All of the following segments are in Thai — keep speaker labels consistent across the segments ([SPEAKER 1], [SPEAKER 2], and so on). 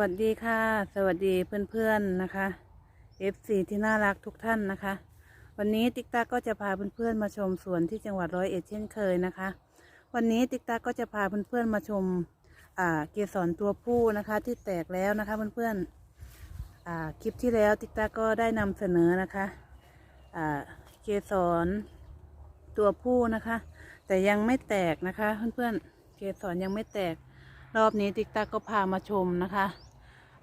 [SPEAKER 1] วัสดีค่ะ สวัสดีเพื่อนๆนะคะ FC ที่น่ารักทุกท่านนะคะ วันนี้ติ๊กตาก็จะพาเพื่อนๆมาชมสวนที่จังหวัดร้อยเอ็ดเช่นเคยนะคะ วันนี้ติ๊กตาก็จะพาเพื่อนๆมาชมอ่าเกสรตัวผู้นะคะ ที่แตกแล้วนะคะเพื่อนๆอ่าคลิปที่แล้วติ๊กตาก็ได้นำเสนอนะคะอ่าเกสรตัวผู้นะคะ แต่ยังไม่แตกนะคะเพื่อนๆเกสรยังไม่แตก รอบนี้ติ๊กตักก็พามาชมนะคะ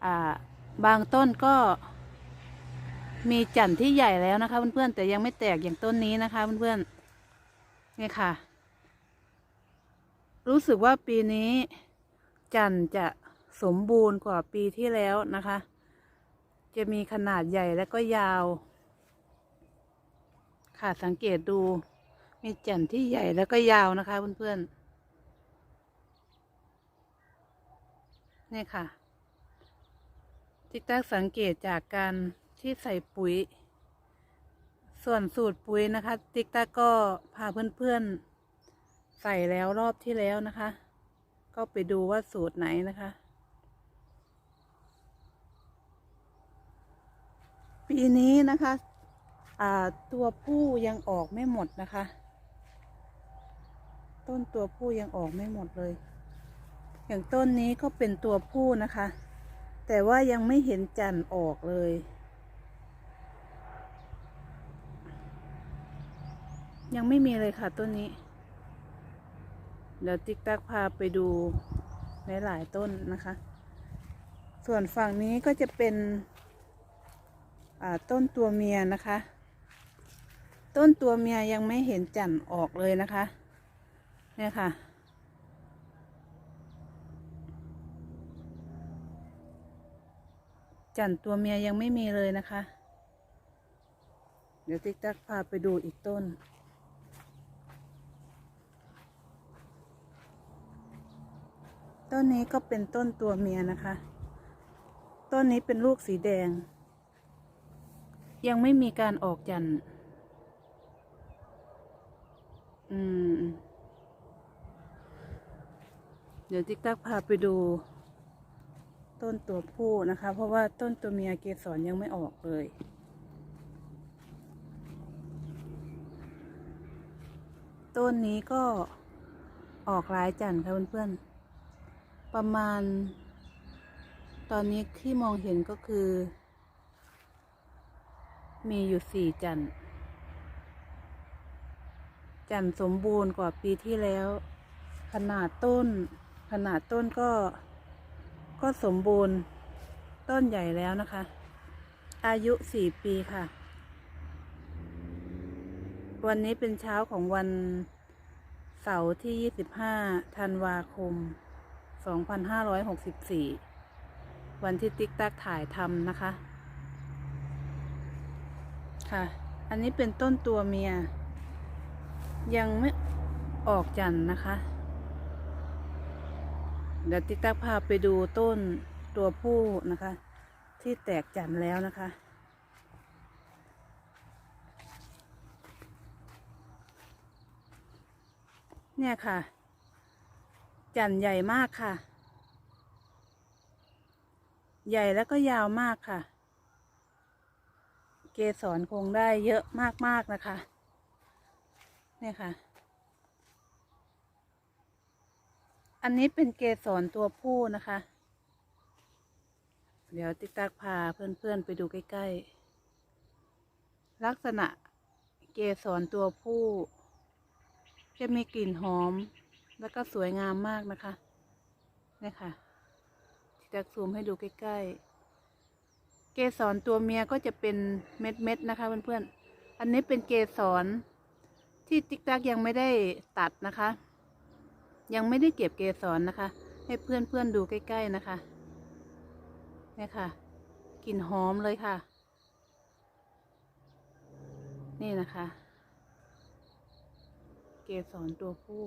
[SPEAKER 1] อ่าบางต้นก็มีจันทร์ที่ใหญ่แล้วนะคะเพื่อนๆแต่ยังไม่แตกอย่างต้นนี้นะคะเพื่อนๆนี่ค่ะ รู้สึกว่าปีนี้จันทร์จะสมบูรณ์กว่าปีที่แล้วนะคะ จะมีขนาดใหญ่และก็ยาว ค่ะสังเกตดูมีจันทร์ที่ใหญ่แล้วก็ยาวนะคะเพื่อนๆ นี่ค่ะติ๊กตักสังเกตจากการที่ใส่ปุ๋ย ส่วนสูตรปุ๋ยนะคะ ติ๊กตักก็พาเพื่อนๆ ใส่แล้วรอบที่แล้วนะคะ ก็ไปดูว่าสูตรไหนนะคะ ปีนี้นะคะตัวผู้ยังออกไม่หมดนะคะ ต้นตัวผู้ยังออกไม่หมดเลย อย่างต้นนี้ก็เป็นตัวผู้นะคะ แต่ว่ายังไม่เห็นจันทร์ออกเลย ยังไม่มีเลยค่ะต้นนี้ เดี๋ยวติ๊กตักพาไปดูในหลายๆต้นนะคะ ส่วนฝั่งนี้ก็จะเป็นต้นตัวเมียนะคะ ต้นตัวเมียยังไม่เห็นจันทร์ออกเลยนะคะ เนี่ยค่ะ จันตัวเมียยังไม่มีเลยนะคะ เดี๋ยวติ๊กตักพาไปดูอีกต้น ต้นนี้ก็เป็นต้นตัวเมียนะคะ ต้นนี้เป็นลูกสีแดง ยังไม่มีการออกจันทร์อืม เดี๋ยวติ๊กตักพาไปดู ต้นตัวผู้นะคะ เพราะว่าต้นตัวเมียเกสรยังไม่ออกเลย ต้นนี้ก็ออกหลายจันทร์ค่ะเพื่อนๆ ประมาณ ตอนนี้ที่มองเห็นก็คือ มีอยู่สี่จันทร์จันทร์สมบูรณ์กว่าปีที่แล้ว ขนาดต้น ขนาดต้นก็ ก็สมบูรณ์ต้นใหญ่แล้วนะคะ อายุสี่ปีค่ะ วันนี้เป็นเช้าของวันเสาร์ที่ยี่สิบห้าธันวาคมสองพันห้าร้อยหกสิบสี่วันที่ติ๊กตักถ่ายทำนะคะ ค่ะ อันนี้เป็นต้นตัวเมีย ยังไม่ออกจันนะคะ เดี๋ยวติ๊กตักพาไปดูต้นตัวผู้นะคะ ที่แตกจันทร์แล้วนะคะ เนี่ยค่ะ จันทร์ใหญ่มากค่ะ ใหญ่แล้วก็ยาวมากค่ะ เกสรคงได้เยอะมากๆนะคะ เนี่ยค่ะ อันนี้เป็นเกสรตัวผู้นะคะ เดี๋ยวติ๊กตักพาเพื่อนๆไปดูใกล้ๆ ลักษณะเกสรตัวผู้ จะมีกลิ่นหอม แล้วก็สวยงามมากนะคะนี่ค่ะติ๊กตักซูมให้ดูใกล้ๆ เกสรตัวเมียก็จะเป็นเม็ดๆนะคะ เพื่อนๆ อันนี้เป็นเกสรที่ติ๊กตักยังไม่ได้ตัดนะคะ ยังไม่ได้เก็บเกสรนะคะ ให้เพื่อนเพื่อนๆดูใกล้ ๆนะคะนี่ค่ะกลิ่นหอมเลยค่ะ นี่นะคะ เกสรตัวผู้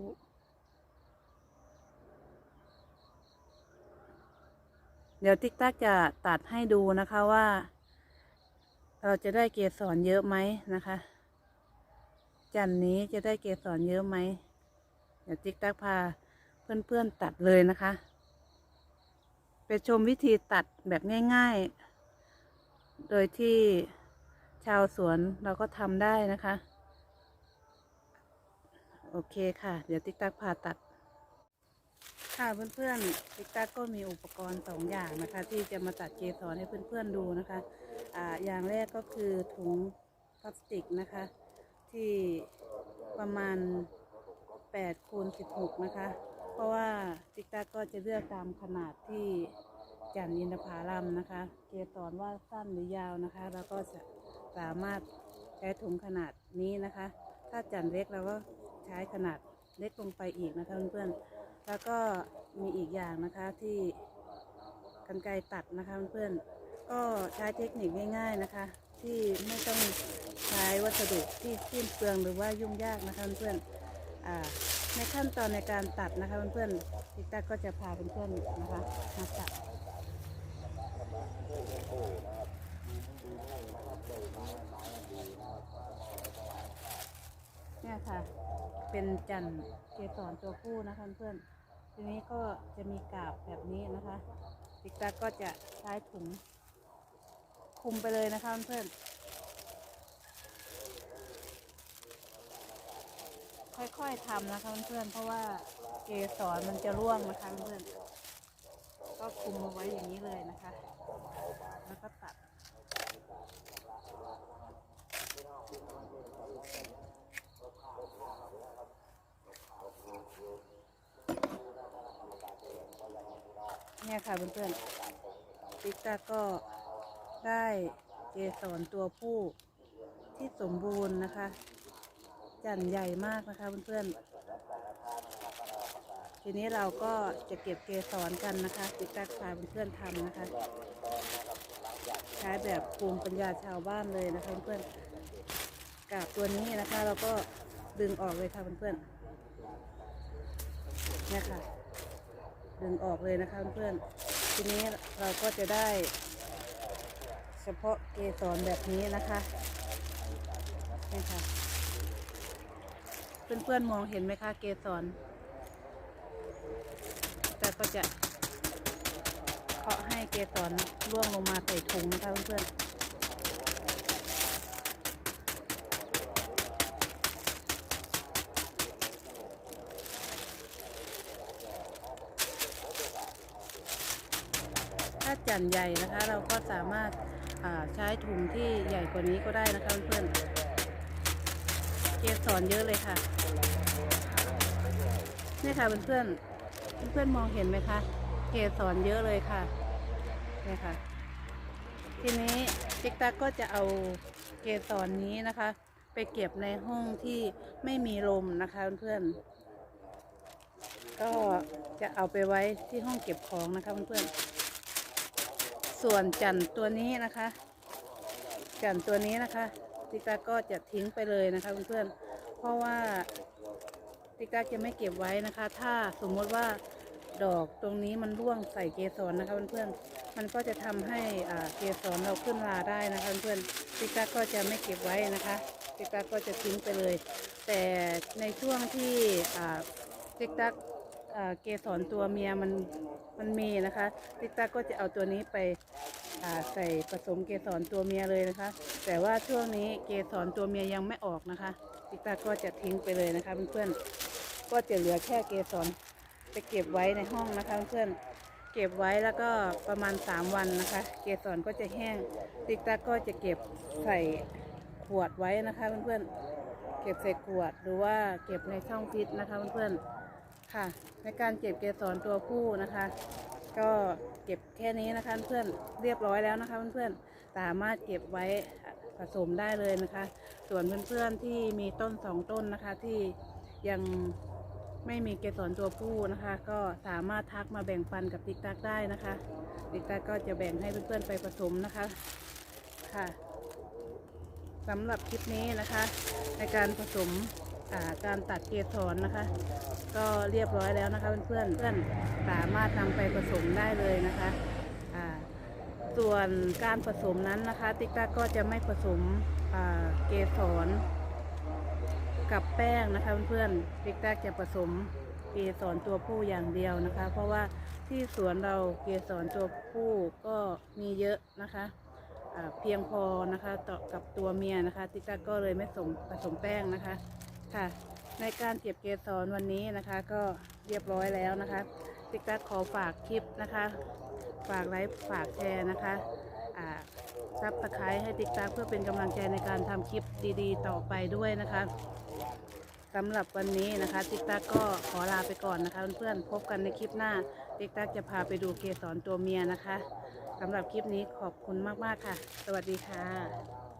[SPEAKER 1] เดี๋ยวติ๊กตักจะตัดให้ดูนะคะว่า เราจะได้เกสรเยอะไหมนะคะ จันนี้จะได้เกสรเยอะไหม เดี๋ยวติ๊กตักพาเพื่อนๆตัดเลยนะคะ ไปชมวิธีตัดแบบง่ายๆ โดยที่ชาวสวนเราก็ทำได้นะคะ โอเคค่ะ เดี๋ยวติ๊กตักพาตัด ค่ะเพื่อนๆติ๊กตักก็มีอุปกรณ์สองอย่างนะคะ ที่จะมาตัดเกสรให้เพื่อนๆดูนะคะอ่าอย่างแรกก็คือถุงพลาสติกนะคะ ที่ประมาณ 8คูณ16 นะคะ เพราะว่าติ๊กตักก็จะเลือกตามขนาดที่จันทร์อินทผลัมนะคะ เกสรว่าสั้นหรือยาวนะคะ แล้วก็จะสามารถใช้ถุงขนาดนี้นะคะ ถ้าจันเล็กเราก็ใช้ขนาดเล็กลงไปอีกนะคะเพื่อนๆ แล้วก็มีอีกอย่างนะคะที่กันไกตัดนะคะเพื่อนๆ ก็ใช้เทคนิคง่ายๆนะคะ ที่ไม่ต้องใช้วัสดุที่สิ้นเปลืองหรือว่ายุ่งยากนะคะเพื่อนๆ ในขั้นตอนในการตัดนะคะเพื่อนๆทิกตาก็จะพาเพื่อนๆนะคะมาตัดเนี่ยค่ะ เป็นจันทร์เกสรตัวผู้นะคะเพื่อนทีนี้ก็จะมีกาบแบบนี้นะคะทิกตาก็จะใช้ถุงคุมไปเลยนะคะเพื่อน ค่อยๆทำนะคะเพื่อนๆเพราะว่าเกสรมันจะร่วงนะคะเพื่อนก็คุมเอาไว้อย่างนี้เลยนะคะ แล้วก็ตัดเนี่ยค่ะเพื่อนๆติ๊กตาก็ได้เกสรตัวผู้ที่สมบูรณ์นะคะ จันใหญ่มากนะคะเพื่อนๆ ทีนี้เราก็จะเก็บเกสรกันนะคะติ๊กตาพาเพื่อนๆทำนะคะ ใช้แบบภูมิปัญญาชาวบ้านเลยนะคะเพื่อนๆกาบตัวนี้นะคะ เราก็ดึงออกเลยค่ะเพื่อนๆเนี่ยค่ะ ดึงออกเลยนะคะเพื่อนๆ ทีนี้เราก็จะได้ เฉพาะเกสรแบบนี้นะคะนี่ค่ะ เพื่อนๆมองเห็นไหมคะเกสรแต่ก็จะเคาะให้เกสรร่วงลงมาใส่ถุงนะคะเพื่อนๆถ้าจันใหญ่นะคะเราก็สามารถาใช้ถุงที่ใหญ่กว่านี้ก็ได้นะคะเพื่อนๆ เกสรเยอะเลยค่ะนี่ค่ะเพื่อนๆเพื่อนๆมองเห็นไหมคะ เกสรเยอะเลยค่ะนี่ค่ะ ทีนี้ติ๊กตักก็จะเอาเกสรนี้นะคะ ไปเก็บในห้องที่ไม่มีลมนะคะเพื่อนๆก็จะเอาไปไว้ที่ห้องเก็บของนะคะเพื่อนๆส่วนจันตัวนี้นะคะ จันตัวนี้นะคะ ติกาก็จะทิ้งไปเลยนะคะเพื่อนๆ เพราะว่าติกาจะไม่เก็บไว้นะคะ ถ้าสมมติว่าดอกตรงนี้มันร่วงใส่เกสรนะคะเพื่อนๆ มันก็จะทำให้เกสรเราขึ้นราได้นะคะเพื่อนๆติกาก็จะไม่เก็บไว้นะคะติกาก็จะทิ้งไปเลย แต่ในช่วงที่ติกาเกสรตัวเมียมันมันมีนะคะ ติกาก็จะเอาตัวนี้ไป ใส่ผสมเกสรตัวเมียเลยนะคะ แต่ว่าช่วงนี้เกสรตัวเมียยังไม่ออกนะคะติกตาก็จะทิ้งไปเลยนะคะเพื่อนๆก็จะเหลือแค่เกสรไปเก็บไว้ในห้องนะคะเพื่อนเก็บไว้แล้วก็ประมาณ 3 วันนะคะ เกสรก็จะแห้ง ติกตาก็จะเก็บใส่ขวดไว้นะคะเพื่อนๆเก็บใส่ขวดหรือว่าเก็บในช่องฟิตนะคะเพื่อนๆค่ะ ในการเก็บเกสรตัวผู้นะคะ ก็เก็บแค่นี้นะคะเพื่อนเรียบร้อยแล้วนะคะเพื่อนๆสามารถเก็บไว้ผสมได้เลยนะคะ ส่วนเพื่อนๆที่มีต้นสองต้นนะคะที่ยังไม่มีเกสรตัวผู้นะคะ ก็สามารถทักมาแบ่งปันกับติ๊กตักได้นะคะติ๊กตักก็จะแบ่งให้เพื่อนๆไปผสมนะคะค่ะสำหรับคลิปนี้นะคะ ในการผสมการตัดเกสรนะคะ ก็เรียบร้อยแล้วนะคะเพื่อนๆเพื่อนสามารถนำไปผสมได้เลยนะคะส่วนการผสมนั้นนะคะ ติ๊กตักก็จะไม่ผสมเกสรกับแป้งนะคะเพื่อนๆติ๊กตักจะผสมเกสรตัวผู้อย่างเดียวนะคะ เพราะว่าที่สวนเราเกสรตัวผู้ก็มีเยอะนะคะเพียงพอนะคะต่อกับตัวเมียนะคะ ติ๊กตักก็เลยไม่สมผสมแป้งนะคะค่ะ ในการเก็บเกสรวันนี้นะคะ ก็เรียบร้อยแล้วนะคะติ๊กตักขอฝากคลิปนะคะ ฝากไลค์ฝากแชร์นะคะอ่าซับสไครต์ให้ติ๊กตักเพื่อเป็นกำลังใจในการทำคลิปดีๆ ต่อไปด้วยนะคะสำหรับวันนี้นะคะ ติ๊กตักก็ขอลาไปก่อนนะคะเพื่อนๆพบกันในคลิปหน้า ติ๊กตักจะพาไปดูเกสรตัวเมียนะคะสำหรับคลิปนี้ขอบคุณมากๆค่ะ สวัสดีค่ะ